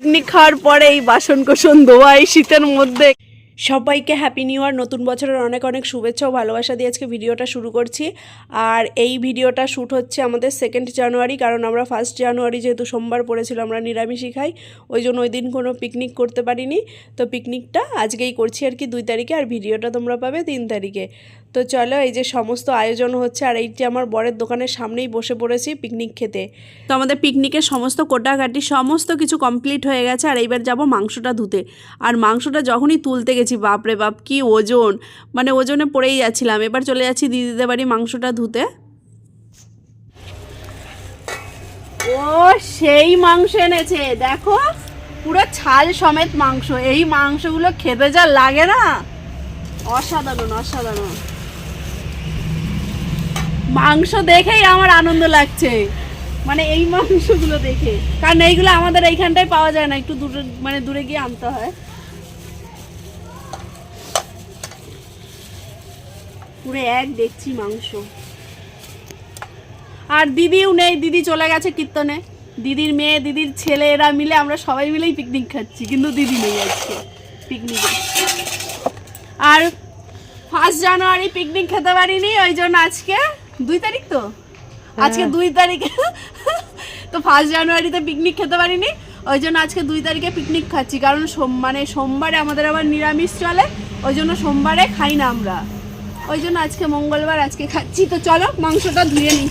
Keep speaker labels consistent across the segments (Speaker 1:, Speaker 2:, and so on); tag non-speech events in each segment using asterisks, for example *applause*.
Speaker 1: Picnic খাওয়ার পরে এই বাসন কোসন ধোয়া, এই শীতের মধ্যে। সবাইকে হ্যাপি নিউ ইয়ার নতুন বছরের অনেক অনেক শুভেচ্ছা ও ভালোবাসা দিয়ে আজকে ভিডিওটা শুরু করছি। আর এই ভিডিওটা শ্যুট হচ্ছে আমাদের সেকেন্ড জানুয়ারি কারণ আমরা ফার্স্ট জানুয়ারি যেহেতু সোমবার পড়েছিল, আমরা নিরামিষই খাই, ওই জন্য ওই দিন কোনো পিকনিক করতে পারিনি। তো পিকনিকটা আজকেই করছি আর কি, দুই তারিখে, আর ভিডিওটা তোমরা পাবে তিন তারিখে। তো চলো, এই যে সমস্ত আয়োজন হচ্ছে আর এইটি আমার বরের দোকানের সামনেই বসে পড়েছি পিকনিক খেতে। তো আমাদের পিকনিকের সমস্ত কোটাকাটি, সমস্ত কিছু কমপ্লিট হয়ে গেছে আর এইবার যাব মাংসটা ধুতে। আর মাংসটা যখনই তুলতে গেছি, বাপরে বাপ, কি ওজন! মানে ওজনে পড়েই যাচ্ছিলাম। এবার চলে যাচ্ছি দিদিদের বাড়ি মাংসটা ধুতে। ও, সেই মাংস এনেছে। দেখো, পুরো ছাল সমেত মাংস। এই মাংসগুলো খেতে যা লাগে না। অসাধারণ অসাধারণ। মাংস দেখেই আমার আনন্দ লাগছে। মানে এই মাংসগুলো দেখে। কারণ এইগুলো আমাদের এইখানটায় পাওয়া যায় না, একটু দূরে মানে দূরে গিয়ে আনতে হয়। পুরো এক দেখছি মাংস। আর দিদিও নেই, দিদি চলে গেছে কীর্তনে। দিদির মেয়ে, দিদির ছেলে, এরা মিলে আমরা সবাই মিলেই পিকনিক খাচ্ছি, কিন্তু দিদি নেই আজকে পিকনিকে আর ফার্স্ট জানুয়ারি পিকনিক খেতে পারিনি, ওই জন্য আজকে দুই তারিখ তো? আজকে দুই তারিখে। তো ফার্স্ট জানুয়ারিতে পিকনিক খেতে পারিনি। ওই জন্য আজকে দুই তারিখে পিকনিক খাচ্ছি। কারণ সোম মানে সোমবারে আমাদের আবার নিরামিষ চলে। ওই জন্য সোমবারে খাই না আমরা। ওই জন্য আজকে মঙ্গলবার আজকে খাচ্ছি। তো চলো মাংসটা ধুয়ে নিই।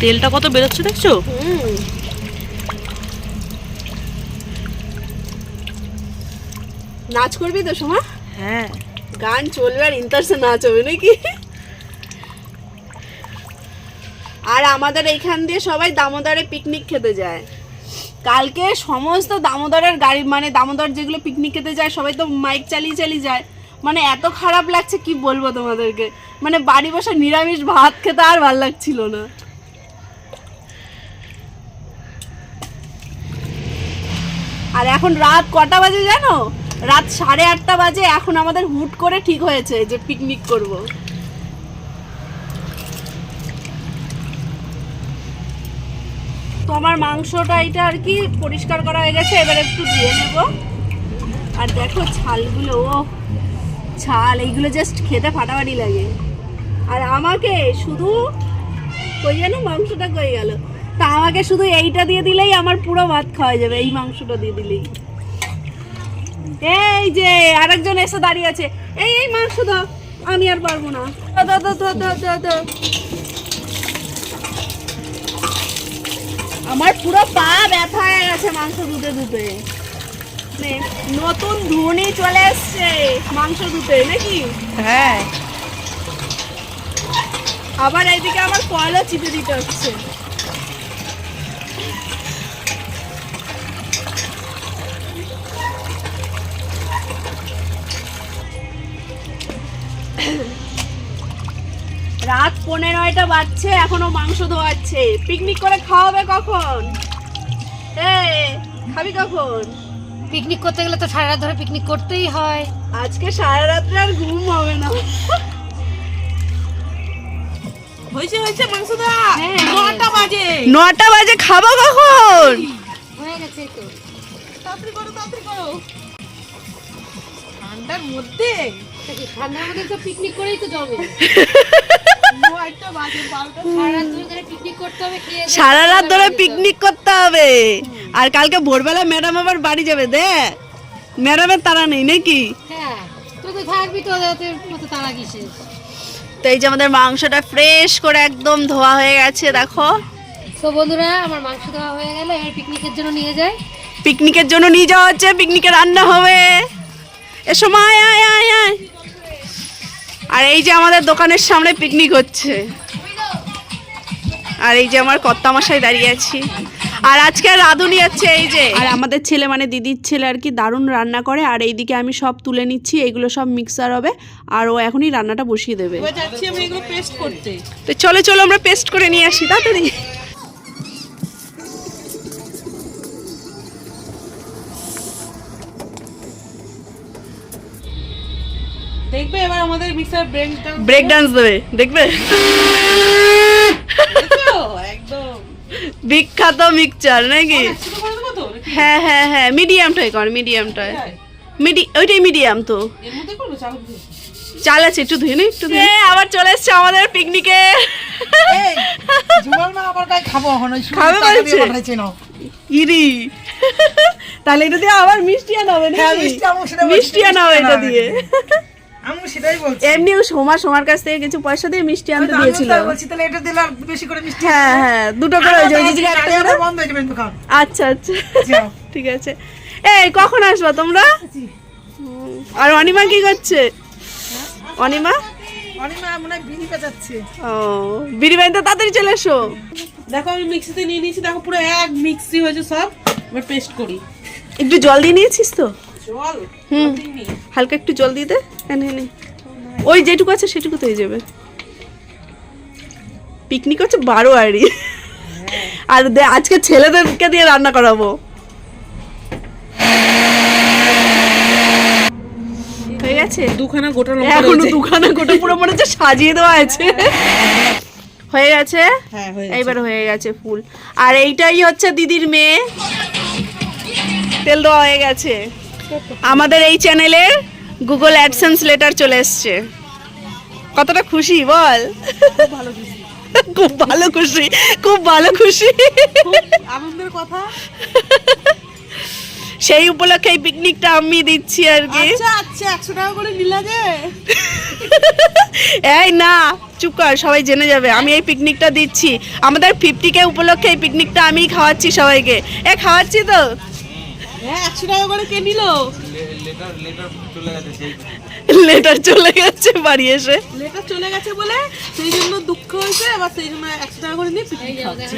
Speaker 2: তেলটা কত বেরোচ্ছে দেখছ?
Speaker 1: হুম। নাচ করবি তো সময়
Speaker 2: হ্যাঁ।
Speaker 1: গান চলবে আর ইন্টারসে নাচ হবে নাকি? আর আমাদের এইখান দিয়ে সবাই দামোদরে পিকনিক খেতে যায়। কালকে সমস্ত দামোদরের গাড়ি মানে দামোদর যেগুলো পিকনিক খেতে যায় সবাই তো মাইক চালিয়ে চালিয়ে যায়। মানে এত খারাপ লাগছে কি বলব তোমাদেরকে? মানে বাড়ি বসে নিরামিষ ভাত খেতে আর ভালো লাগছিল না। আর এখন রাত কটা বাজে জানো? রাত সাড়ে আটটা বাজে, এখন আমাদের হুট করে ঠিক হয়েছে যে পিকনিক করব। তো আমার মাংসটা এটা আর কি পরিষ্কার করা হয়ে গেছে, এবার একটু দিয়ে নেব। আর দেখো ছালগুলো, ও, ছাল, এইগুলো জাস্ট খেতে ফাটাফাটি লাগে। আর আমাকে শুধু, কই যেন মাংসটা কই গেল? তা আমাকে শুধু এইটা দিয়ে দিলেই আমার পুরো ভাত খাওয়া যাবে, এই মাংসটা দিয়ে দিলেই। এই যে আরেকজন এসে দাঁড়িয়ে আছে। এই এই মাংস দাও আমি আর পারব না। দাও, দাও, দাও, দাও, দাও, দাও। আমার পুরো পা ব্যথা হয়ে গেছে মাংস ধুতে ধুতে নে, নতুন ধুনি চলে এসছে মাংস ধুতে নাকি?
Speaker 2: হ্যাঁ।
Speaker 1: আবার এইদিকে আমার কয়লা চিপে দিতে হচ্ছে। রাত পনেরোটা বাজছে এখনও মাংস ধোয়াচ্ছে। পিকনিক করে খাওয়াবে কখন? এ খাবি কখন?
Speaker 3: পিকনিক করতে গেলে তো সারা রাত ধরে পিকনিক করতেই হয়।
Speaker 1: আজকে সারা রাত্রে আর ঘুম হবে না।
Speaker 2: হয়েছে হয়েছে মাংস দা
Speaker 3: হ্যাঁ।
Speaker 2: নটা বাজে।
Speaker 1: নটা বাজে খাব কখন?
Speaker 3: হয়ে গেছে তো।
Speaker 2: তাড়াতাড়ি করো তাড়াতাড়ি করো। ঠান্ডার মধ্যে?
Speaker 3: ঠান্ডার মধ্যে তো পিকনিক করেই তো
Speaker 2: নয়টা বারোটা *laughs*
Speaker 3: সারা রাত ধরে পিকনিক করতে হবে।
Speaker 1: আর কালকে ভোরবেলা ম্যাডাম আবার বাড়ি যাবে দেখ। ম্যাডামের তারা নেই নাকি
Speaker 3: হ্যাঁ তো
Speaker 1: এই যে আমাদের মাংসটা ফ্রেশ করে একদম ধোয়া হয়ে গেছে দেখো।
Speaker 3: তো বন্ধুরা আমার মাংস দেওয়া হয়ে গেল এবার পিকনিকের জন্য নিয়ে যাই।
Speaker 1: পিকনিকের জন্য নিয়ে যাওয়া হচ্ছে পিকনিকে রান্না হবে। এ সময় আয় আয় আয়। আর এই যে আমাদের দোকানের সামনে পিকনিক হচ্ছে। আর এই যে আমার কর্তা মশাই দাঁড়িয়ে আছি। আর আজকে রাঁধুনি যাচ্ছে এই যে। আর আমাদের ছেলে মানে দিদির ছেলে আর কি দারুণ রান্না করে আর এইদিকে আমি সব তুলে নিচ্ছি এগুলো সব মিক্সার হবে আর ও এখনই রান্নাটা বসিয়ে দেবে। তো চলো চলো আমরা পেস্ট করে নিয়ে আসি তাড়াতাড়ি।
Speaker 2: দেখবে এবার আমাদের মিক্সার ব্রেক
Speaker 1: ব্রেক ডান্স দেবে দেখবে?
Speaker 2: একদম।
Speaker 1: বিখ্যাত মিক্সচার নাকি? হ্যাঁ হ্যাঁ হ্যাঁ মিডিয়ামটাই কর মিডিয়ামটাই মিডি ওইটাই মিডিয়াম তো।
Speaker 2: এর মধ্যে করব চাল
Speaker 1: আছে একটু ধুয়ে নে একটু ধুয়ে। আবার চলে এসছে আমাদের পিকনিকে ইরি। তাহলে এটা দিয়ে আবার মিষ্টি আনাবে
Speaker 4: হ্যাঁ,
Speaker 1: নাকি
Speaker 4: মিষ্টি
Speaker 1: আনাবে
Speaker 4: মিষ্টি
Speaker 1: এটা দিয়ে।
Speaker 4: আমি সেটাই বলছি।
Speaker 1: এমনিও সোমা সোমার কাছ থেকে কিছু পয়সা দিয়ে মিষ্টি আনতে দিয়েছিল।
Speaker 4: বলছি তাহলে এটা দিলে আর বেশি করে মিষ্টি
Speaker 1: হ্যাঁ হ্যাঁ দুটো করে
Speaker 4: বন্ধ হয়ে যাবে দোকান
Speaker 1: আচ্ছা আচ্ছা। *laughs* ঠিক আছে। এই কখন আসবা তোমরা? আর অনিমা কি করছে? অনিমা?
Speaker 4: অনিমা মনে বিড়ি
Speaker 1: ও তাড়াতাড়ি চলে এসো।
Speaker 2: দেখো আমি মিক্সিতে নিয়ে নিয়েছি দেখো পুরো এক মিক্সি হয়েছে সব। এবার পেস্ট করি।
Speaker 1: একটু জল দিয়ে নিয়েছিস তো? হুম। হালকা একটু জল দিয়ে দে। এনে ওই যেটুকু আছে সেটুকু তো হয়ে যাবে। পিকনিক হচ্ছে বারো আড়ি। আর দে আজকে ছেলেদেরকে দিয়ে রান্না করাবো। হয়ে গেছে?
Speaker 2: দুখানা গোটা লঙ্কা এখনও
Speaker 1: দুখানা গোটা পুরো মনে হচ্ছে সাজিয়ে দেওয়া আছে। হয়ে গেছে?
Speaker 2: হ্যাঁ হয়ে গেছে।
Speaker 1: এইবার হয়ে গেছে ফুল। আর এইটাই হচ্ছে দিদির মেয়ে। তেল দেওয়া হয়ে গেছে। আমাদের এই চ্যানেলে গুগল অ্যাডসেন্স লেটার চলে এসছে। কতটা খুশি বল। খুব ভালো খুশি। খুব ভালো খুশি
Speaker 2: আনন্দের কথা।
Speaker 1: সেই উপলক্ষে এই পিকনিকটা আমি দিচ্ছি আর কি।
Speaker 2: আচ্ছা আচ্ছা একশো টাকা করে নিলা যে।
Speaker 1: এই না চুপ কর সবাই জেনে যাবে। আমি এই পিকনিকটা দিচ্ছি। আমাদের ফিফটি কে উপলক্ষে এই পিকনিকটা আমিই খাওয়াচ্ছি সবাইকে। এ খাওয়াচ্ছি তো।
Speaker 2: হ্যাঁ একশো টাকা করে কে নিল?
Speaker 1: লেটার চলে গেছে বাড়ি এসে।
Speaker 2: লেটার চলে গেছে বলে সেই জন্য দুঃখ হয়েছে আবার সেই জন্য একশো টাকা করে নিয়ে পিকনিক খাচ্ছে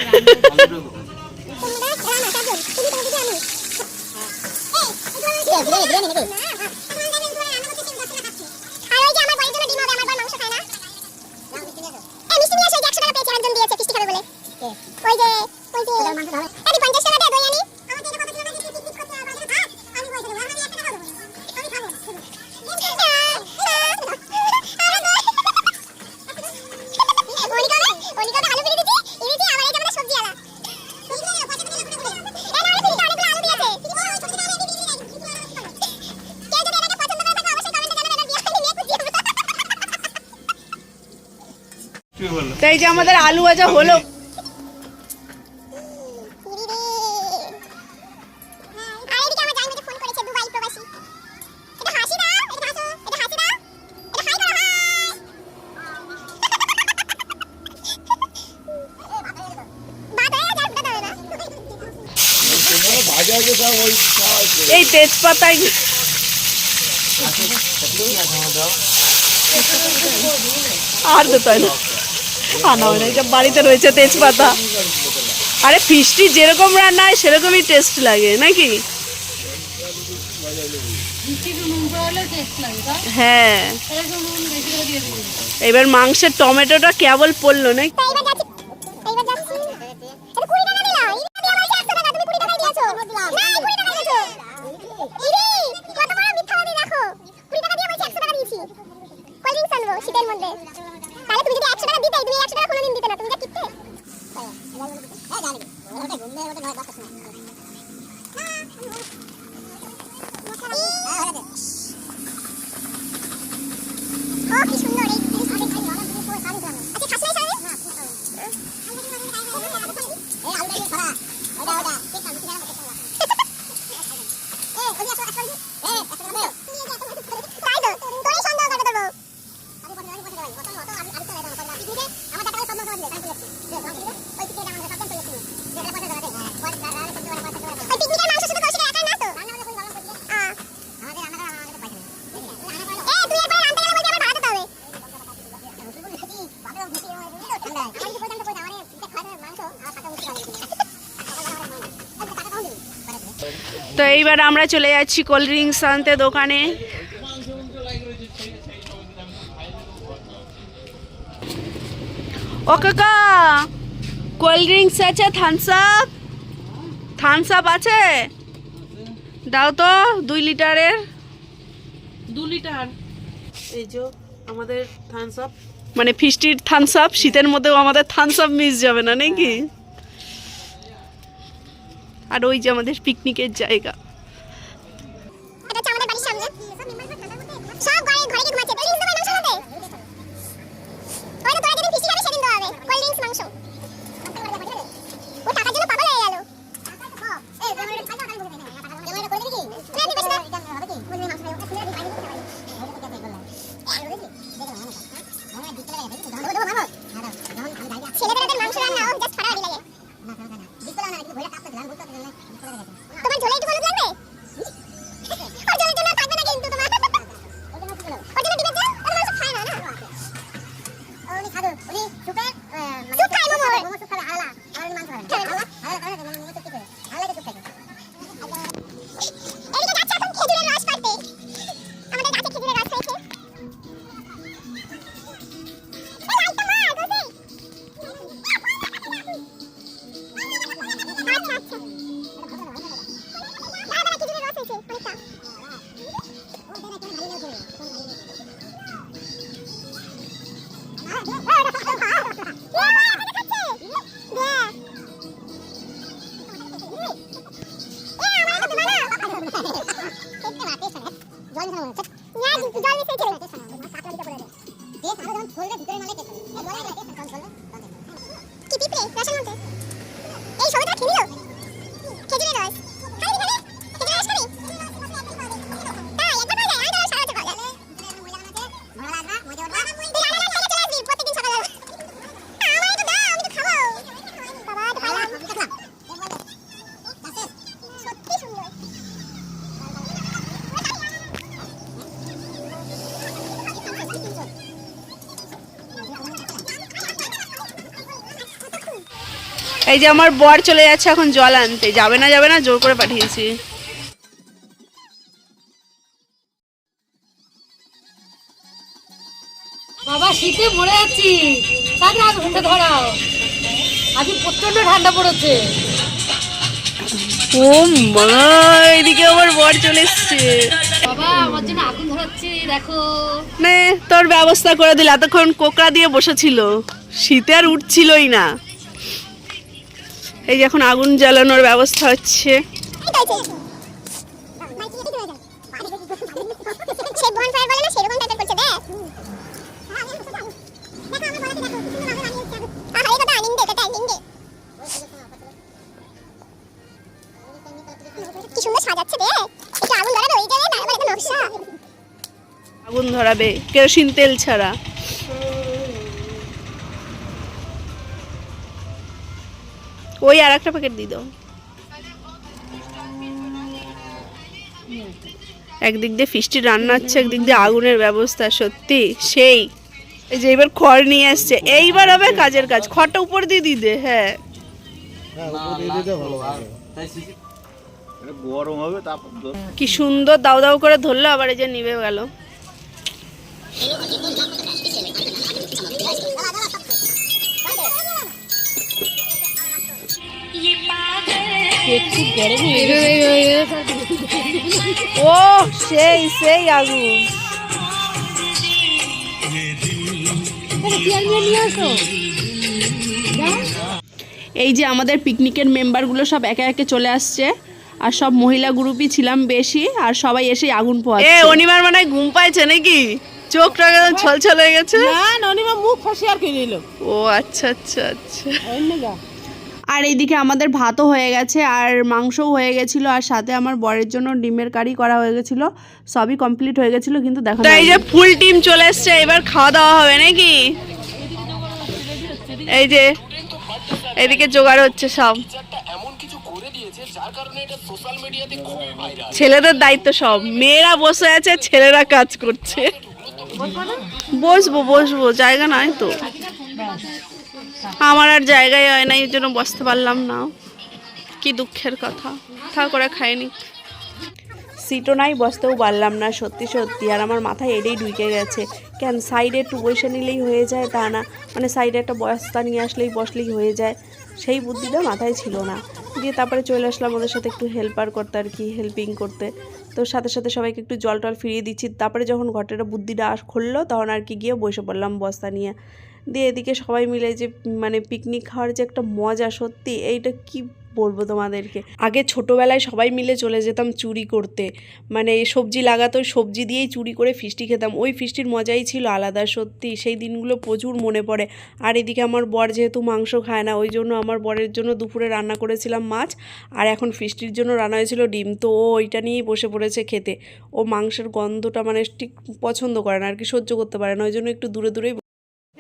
Speaker 1: তাই যে আমাদের আলু ভাজা হলো। এই তেজপাতায় আর দিতে না আনা হয় না এটা বাড়িতে রয়েছে তেজপাতা। আরে ফিশটি যেরকম রান্না হয় সেরকমই টেস্ট লাগে, নাকি? হ্যাঁ। এবার মাংসের টমেটোটা কেবল পড়ল না
Speaker 5: শীতের মধ্যে। তাহলে তুমি যদি একশো টাকা দিতে তুমি একশো টাকা কোনোদিন দিতে না তুমি যা কিনতে হ্যাঁ ওটা ঘুমলে ওটা নয় দশটার সময় ও কি সুন্দর এই জিনিস আগে খাই অনেক দিন পরে সারি গ্রামে আচ্ছা খাসলাই সারি না এই আলু দিয়ে ভরা ওটা ওটা ঠিক আছে ঠিক আছে এ ওই আসো আসো এ একশো টাকা দাও তাই তো তোরই সন্দেহ করে দেবো আমি বলি আমি বলি ভাই কত কত আমি আমি তো এটা না পিকনিকে আমার টাকা সব নষ্ট হয়ে যায় ওই পিকনিকে আমার সব টেনশন হচ্ছে যেটা পয়সা ধরাতে হ্যাঁ পয়সা ধরাতে করতে পারে পয়সা ধরাতে ওই পিকনিকের মাংস শুধু কৌশিকের একাই না তো রান্না করে গরম করে আ আমাদের রান্না করা আমাদের পয়সা নেই এ তুই একবার রান্না গেলে বলতে আমার ভাড়া দিতে হবে
Speaker 1: তো এইবার আমরা চলে যাচ্ছি কোল্ড ড্রিঙ্কস আনতে দোকানে। ও কাকা কোল্ড ড্রিঙ্কস আছে থামস আপ থামস আপ আছে? দাও তো দুই লিটারের।
Speaker 2: দু লিটার। এই যে আমাদের থামস আপ
Speaker 1: মানে ফিস্টির থামস আপ শীতের মধ্যেও আমাদের থামস আপ মিস যাবে না নাকি? আর ওই যে আমাদের পিকনিকের জায়গা।
Speaker 5: その、ちょっと、いや、です এই যে আমার
Speaker 1: বর চলে যাচ্ছে এখন জল আনতে। যাবে না যাবে না জোর করে পাঠিয়েছি।
Speaker 3: বাবা শীতে মরে যাচ্ছি। তাকে আর ঘুমে ধরাও। আজকে প্রচণ্ড ঠান্ডা পড়েছে।
Speaker 1: ও মা এদিকে আমার বর চলে এসছে।
Speaker 3: বাবা আমার জন্য আগুন ধরাচ্ছি দেখো।
Speaker 1: নে তোর ব্যবস্থা করে দিল। এতক্ষণ কোকড়া দিয়ে বসেছিল। শীতে আর উঠছিলই না। এই যে এখন আগুন জ্বালানোর ব্যবস্থা হচ্ছে।
Speaker 5: আগুন ধরাবে
Speaker 1: কেরোসিন তেল সেরকম ওই আর একটা প্যাকেট দিয়ে দাও। একদিক দিয়ে ফিস্টি রান্না হচ্ছে একদিক দিয়ে আগুনের ব্যবস্থা সত্যি সেই। এই যে এবার খড় নিয়ে আসছে এইবার হবে কাজের কাজ খড়টা উপর দিয়ে দিতে হ্যাঁ।
Speaker 6: এটা গরম হবে
Speaker 1: কি সুন্দর দাও দাও করে ধরলো আবার এই যে নিভে গেল। ও সেই সেই আগুন এই যে আমাদের পিকনিকের মেম্বারগুলো সব একে একে চলে আসছে। আর সব মহিলা গ্রুপই ছিলাম বেশি আর সবাই এসে আগুন পোয়াচ্ছে এ অনিমার মানে ঘুম পাইছে নাকি? চোখটা ছলছল হয়ে গেছে?
Speaker 2: না ননিমা মুখ ফসি আর কিনে নিল
Speaker 1: ও আচ্ছা আচ্ছা আচ্ছা। আর এইদিকে আমাদের ভাতও হয়ে গেছে আর মাংসও হয়ে গেছিল আর সাথে আমার বরের জন্য ডিমের কারি করা হয়ে গেছিল। সবই কমপ্লিট হয়ে গেছিল কিন্তু দেখো এই যে ফুল টিম চলে এসছে এবার খাওয়া দাওয়া হবে নাকি? এই যে এদিকে জোগাড় হচ্ছে সব। ছেলেদের দায়িত্ব সব। মেয়েরা বসে আছে ছেলেরা কাজ করছে। বসবো বসবো জায়গা নাই তো। আমার আর জায়গায় হয় না, এই জন্য বসতে পারলাম না। কি দুঃখের কথা। থা করে খাইনি সিটও নাই, বসতেও পারলাম না, সত্যি সত্যি। আর আমার মাথায় এটাই ঢুকে গেছে। কেন, সাইডে একটু বসে নিলেই হয়ে যায় তা না। মানে সাইডে একটা বস্তা নিয়ে আসলেই বসলেই হয়ে যায়। সেই বুদ্ধিটা মাথায় ছিল না। দিয়ে তারপরে চলে আসলাম ওদের সাথে একটু হেল্পার করতে আর কি হেল্পিং করতে। তো সাথে সাথে সবাইকে একটু জল টল ফিরিয়ে দিচ্ছি। তারপরে যখন ঘরটা বুদ্ধিটা আস খুললো, তখন আর কি গিয়ে বসে পড়লাম বস্তা নিয়ে। দিয়ে এদিকে সবাই মিলে যে মানে পিকনিক খাওয়ার যে একটা মজা, সত্যি এইটা কি বলব তোমাদেরকে? আগে ছোটোবেলায় সবাই মিলে চলে যেতাম চুরি করতে। মানে সবজি লাগাতো সবজি দিয়েই চুরি করে ফিস্টি খেতাম। ওই ফিস্টির মজাই ছিল আলাদা, সত্যি। সেই দিনগুলো প্রচুর মনে পড়ে। আর এদিকে আমার বর যেহেতু মাংস খায় না, ওই জন্য আমার বরের জন্য দুপুরে রান্না করেছিলাম মাছ। আর এখন ফিস্টির জন্য রান্না হয়েছিল ডিম। তো ও ওইটা নিয়েই বসে পড়েছে খেতে। ও মাংসের গন্ধটা মানে ঠিক পছন্দ করে না, আর কি সহ্য করতে পারে না। ওই জন্য একটু দূরে দূরেই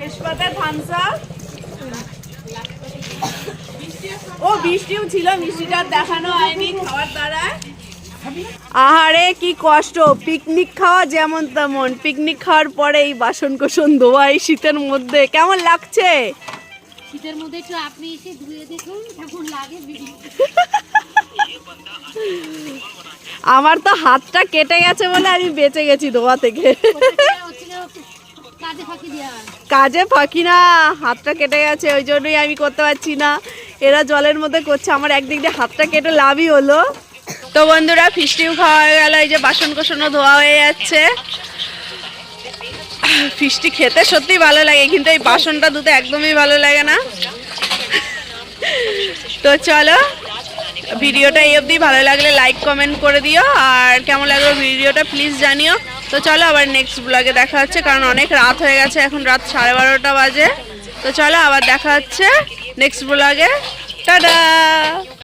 Speaker 1: তেজপাতা থামসা ও বৃষ্টিও ছিল বৃষ্টিটা দেখানো হয়নি খাওয়ার দ্বারা আহারে কি কষ্ট। পিকনিক খাওয়া যেমন তেমন। পিকনিক খাওয়ার পরে এই বাসন কোসন ধোয়া এই শীতের মধ্যে। কেমন লাগছে?
Speaker 3: শীতের মধ্যে একটু আপনি এসে ধুয়ে দেখুন কেমন লাগে
Speaker 1: আমার তো হাতটা কেটে গেছে বলে আমি বেঁচে গেছি ধোয়া থেকে। কাজে ফাঁকি না, হাতটা কেটে গেছে, ওই জন্যই আমি করতে পারছি না। এরা জলের মধ্যে করছে, আমার একদিক দিয়ে হাতটা কেটে লাভই হলো। তো বন্ধুরা ফিস্টিও খাওয়া হয়ে গেল, এই যে বাসন কোসনও ধোয়া হয়ে যাচ্ছে। ফিস্টি খেতে সত্যি ভালো লাগে, কিন্তু এই বাসনটা ধুতে একদমই ভালো লাগে না। তো চলো, ভিডিওটা এই অবধি। ভালো লাগলে লাইক কমেন্ট করে দিও। আর কেমন লাগল ভিডিওটা প্লিজ জানিও। তো চলো আবার নেক্সট ব্লগে দেখা হচ্ছে, কারণ অনেক রাত হয়ে গেছে, এখন রাত সাড়ে বারোটা বাজে। তো চলো আবার দেখা হচ্ছে নেক্সট ব্লগে টাটা!